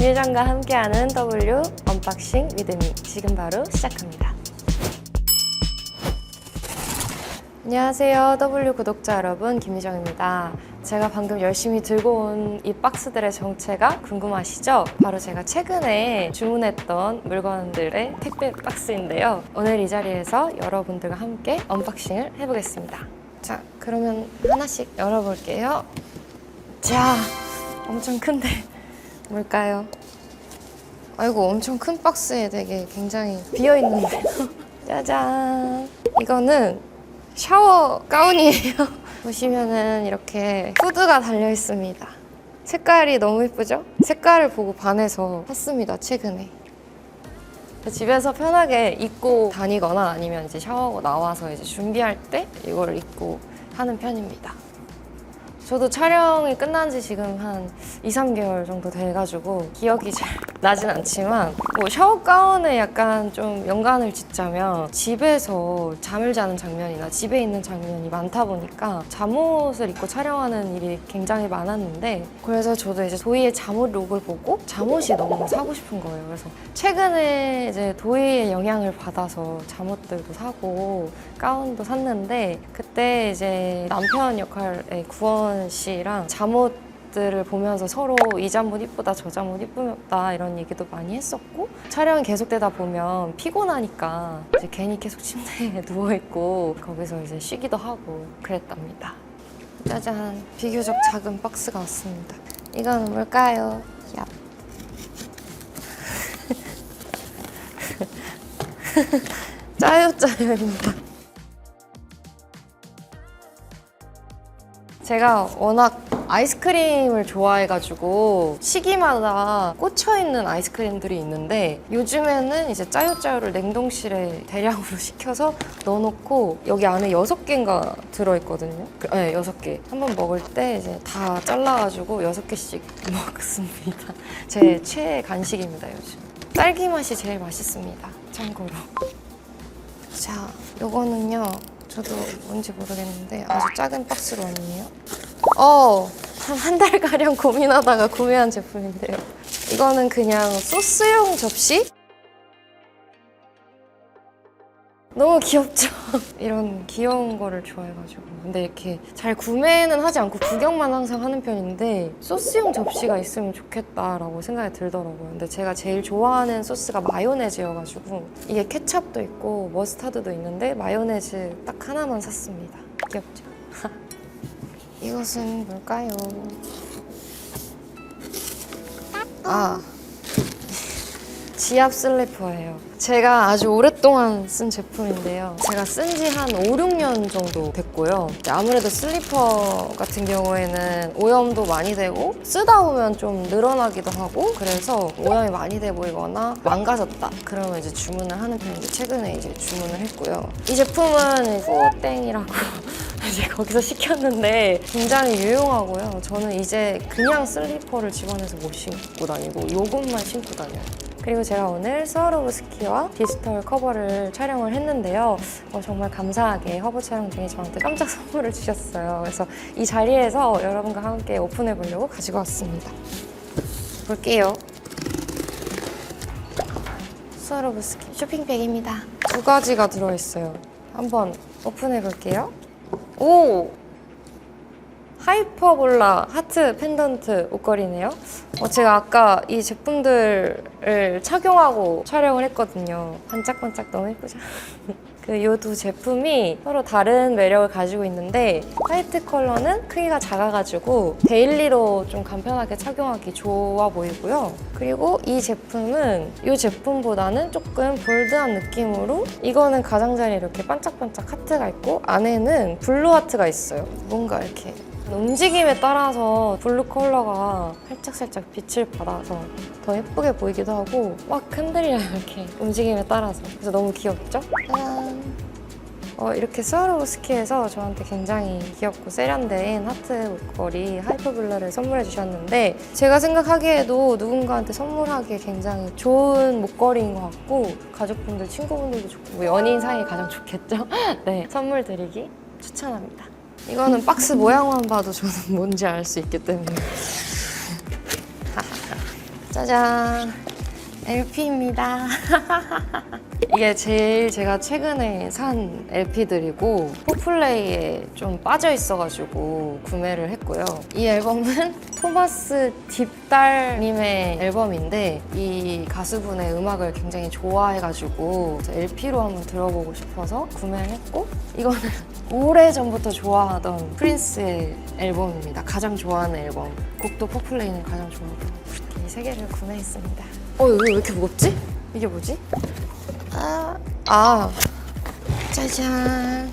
김유정과 함께하는 W 언박싱 위드미 지금 바로 시작합니다. 안녕하세요. W 구독자 여러분, 김유정입니다. 제가 방금 열심히 들고 온 이 박스들의 정체가 궁금하시죠? 바로 제가 최근에 주문했던 물건들의 택배 박스인데요. 오늘 이 자리에서 여러분들과 함께 언박싱을 해보겠습니다. 자, 그러면 하나씩 열어볼게요. 자, 엄청 큰데 뭘까요? 아이고, 엄청 큰 박스에 되게 굉장히 비어 있는데요. 짜잔. 이거는 샤워 가운이에요. 보시면은 이렇게 후드가 달려 있습니다. 색깔이 너무 예쁘죠? 색깔을 보고 반해서 샀습니다, 최근에. 집에서 편하게 입고 다니거나 아니면 이제 샤워하고 나와서 이제 준비할 때 이거를 입고 하는 편입니다. 저도 촬영이 끝난 지 지금 한 2, 3개월 정도 돼가지고 기억이 잘 나진 않지만 뭐 샤워 가운에 약간 좀 연관을 짓자면 집에서 잠을 자는 장면이나 집에 있는 장면이 많다 보니까 잠옷을 입고 촬영하는 일이 굉장히 많았는데 그래서 저도 이제 도희의 잠옷 룩을 보고 잠옷이 너무 사고 싶은 거예요. 그래서 최근에 이제 도희의 영향을 받아서 잠옷들도 사고 가운도 샀는데 그때 이제 남편 역할의 구원 씨랑 잠옷 들을 보면서 서로 이 잠옷 이쁘다 저 잠옷 이쁘다 이런 얘기도 많이 했었고 촬영이 계속되다 보면 피곤하니까 이제 괜히 계속 침대에 누워 있고 거기서 이제 쉬기도 하고 그랬답니다. 짜잔 비교적 작은 박스가 왔습니다. 이건 뭘까요? 야. 짜요 짜요입니다. 제가 워낙 아이스크림을 좋아해가지고 시기마다 꽂혀있는 아이스크림들이 있는데 요즘에는 이제 짜요짜요를 냉동실에 대량으로 시켜서 넣어놓고 여기 안에 여섯 개인가 들어있거든요. 그, 네, 여섯 개. 한번 먹을 때 이제 다 잘라가지고 여섯 개씩 먹습니다. 제 최애 간식입니다, 요즘. 딸기 맛이 제일 맛있습니다. 참고로. 자, 요거는요. 저도 뭔지 모르겠는데 아주 작은 박스로 왔네요. 어, 한 한 달가량 고민하다가 구매한 제품인데요. 이거는 그냥 소스용 접시? 너무 귀엽죠? 이런 귀여운 거를 좋아해가지고. 근데 이렇게 잘 구매는 하지 않고 구경만 항상 하는 편인데 소스용 접시가 있으면 좋겠다라고 생각이 들더라고요. 근데 제가 제일 좋아하는 소스가 마요네즈여가지고 이게 케찹도 있고 머스타드도 있는데 마요네즈 딱 하나만 샀습니다. 귀엽죠? 이것은 뭘까요? 아, 지압 슬리퍼예요. 제가 아주 오랫동안 쓴 제품인데요. 제가 쓴 지 한 5, 6년 정도 됐고요. 아무래도 슬리퍼 같은 경우에는 오염도 많이 되고 쓰다 보면 좀 늘어나기도 하고 그래서 오염이 많이 돼 보이거나 망가졌다. 그러면 이제 주문을 하는 편인데 최근에 이제 주문을 했고요. 이 제품은 후땡이라고 이제 거기서 시켰는데 굉장히 유용하고요. 저는 이제 그냥 슬리퍼를 집안에서 못 신고 다니고 요것만 신고 다녀요. 그리고 제가 오늘 스와로브스키와 디지털 커버를 촬영을 했는데요. 어, 정말 감사하게 허브 촬영 중에 저한테 깜짝 선물을 주셨어요. 그래서 이 자리에서 여러분과 함께 오픈해 보려고 가지고 왔습니다. 볼게요. 스와로브스키 쇼핑백입니다. 두 가지가 들어있어요. 한번 오픈해 볼게요. 오! 하이퍼볼라 하트 펜던트 옷걸이네요. 어, 제가 아까 이 제품들을 착용하고 촬영을 했거든요. 반짝반짝 너무 예쁘죠? 그이두 제품이 서로 다른 매력을 가지고 있는데 화이트 컬러는 크기가 작아가지고 데일리로 좀 간편하게 착용하기 좋아 보이고요. 그리고 이 제품은 이 제품보다는 조금 볼드한 느낌으로 이거는 가장자리에 이렇게 반짝반짝 하트가 있고 안에는 블루 하트가 있어요. 뭔가 이렇게 움직임에 따라서 블루 컬러가 살짝살짝 빛을 받아서 더 예쁘게 보이기도 하고 막 흔들려요 이렇게 움직임에 따라서 그래서 너무 귀엽죠? 짠! 어, 이렇게 스와로브스키에서 저한테 굉장히 귀엽고 세련된 하트 옷걸이 하이퍼블러를 선물해 주셨는데 제가 생각하기에도 누군가한테 선물하기에 굉장히 좋은 목걸이인 것 같고 가족분들, 친구분들도 좋고 뭐 연인 사이에 가장 좋겠죠? 네, 선물 드리기 추천합니다. 이거는 박스 모양만 봐도 저는 뭔지 알 수 있기 때문에 짜잔 LP입니다. 이게 제일 제가 최근에 산 LP들이고 포플레이에 좀 빠져 있어가지고 구매를 했고요. 이 앨범은 토마스 딥달님의 앨범인데 이 가수분의 음악을 굉장히 좋아해가지고 LP로 한번 들어보고 싶어서 구매를 했고 이거는 오래 전부터 좋아하던 프린스의 앨범입니다. 가장 좋아하는 앨범. 곡도 포플레이는 가장 좋아하고 이 세 개를 구매했습니다. 어 이거 왜 이렇게 무겁지? 이게 뭐지? 아, 아, 짜잔.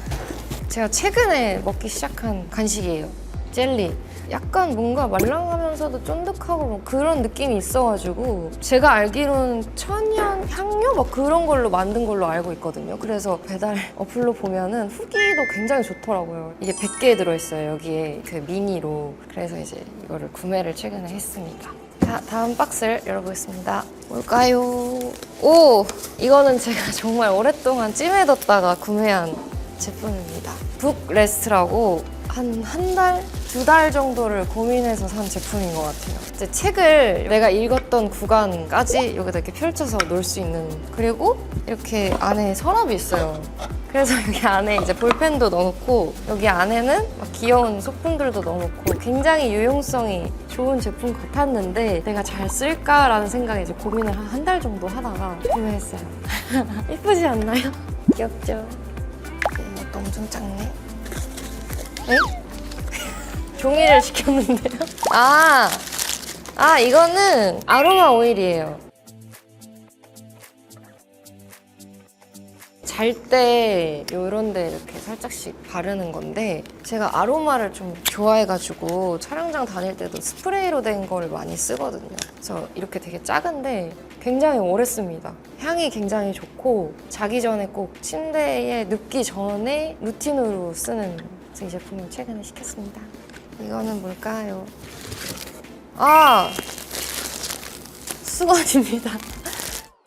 제가 최근에 먹기 시작한 간식이에요. 젤리. 약간 뭔가 말랑하면서도 쫀득하고 뭐 그런 느낌이 있어가지고 제가 알기로는 천연 향료 막 그런 걸로 만든 걸로 알고 있거든요. 그래서 배달 어플로 보면은 후기도 굉장히 좋더라고요. 이게 100개 들어있어요 여기에 그 미니로. 그래서 이제 이거를 구매를 최근에 했습니다. 자, 다음 박스를 열어보겠습니다. 뭘까요? 오! 이거는 제가 정말 오랫동안 찜해뒀다가 구매한 제품입니다. 북레스트라고 한 한 달, 두 달 정도를 고민해서 산 제품인 것 같아요. 이제 책을 내가 읽었던 구간까지 여기다 이렇게 펼쳐서 놓을 수 있는 그리고 이렇게 안에 서랍이 있어요. 그래서 여기 안에 이제 볼펜도 넣어놓고 여기 안에는 막 귀여운 소품들도 넣어놓고 굉장히 유용성이 좋은 제품 같았는데 내가 잘 쓸까라는 생각에 이제 고민을 한 한 달 정도 하다가 구매했어요. 이쁘지 않나요? 귀엽죠? 엄청 작네. 에? 종이를 시켰는데요? 아, 아 이거는 아로마 오일이에요. 잘때 이런 데 이렇게 살짝씩 바르는 건데 제가 아로마를 좀 좋아해가지고 촬영장 다닐 때도 스프레이로 된 거를 많이 쓰거든요. 그래서 이렇게 되게 작은데 굉장히 오래 씁니다. 향이 굉장히 좋고 자기 전에 꼭 침대에 눕기 전에 루틴으로 쓰는 이 제품을 최근에 시켰습니다. 이거는 뭘까요? 아! 수건입니다.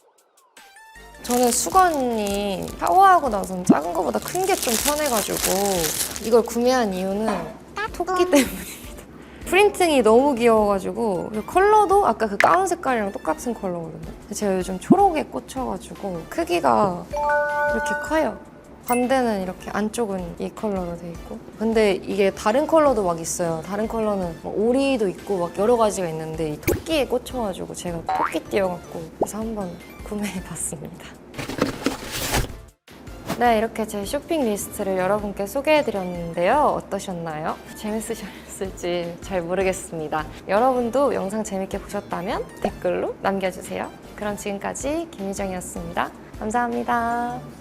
저는 수건이 샤워하고 나선 작은 것보다 큰 게 좀 편해가지고 이걸 구매한 이유는 토끼 때문입니다. 프린팅이 너무 귀여워가지고 컬러도 아까 그 가운 색깔이랑 똑같은 컬러거든요. 제가 요즘 초록에 꽂혀가지고 크기가 이렇게 커요. 반대는 이렇게 안쪽은 이 컬러로 돼 있고 근데 이게 다른 컬러도 막 있어요 다른 컬러는 막 오리도 있고 막 여러 가지가 있는데 이 토끼에 꽂혀가지고 제가 토끼 띄어갖고 그래서 한번 구매해봤습니다 네 이렇게 제 쇼핑 리스트를 여러분께 소개해드렸는데요. 어떠셨나요? 재밌으셨을지 잘 모르겠습니다. 여러분도 영상 재밌게 보셨다면 댓글로 남겨주세요. 그럼 지금까지 김희정이었습니다. 감사합니다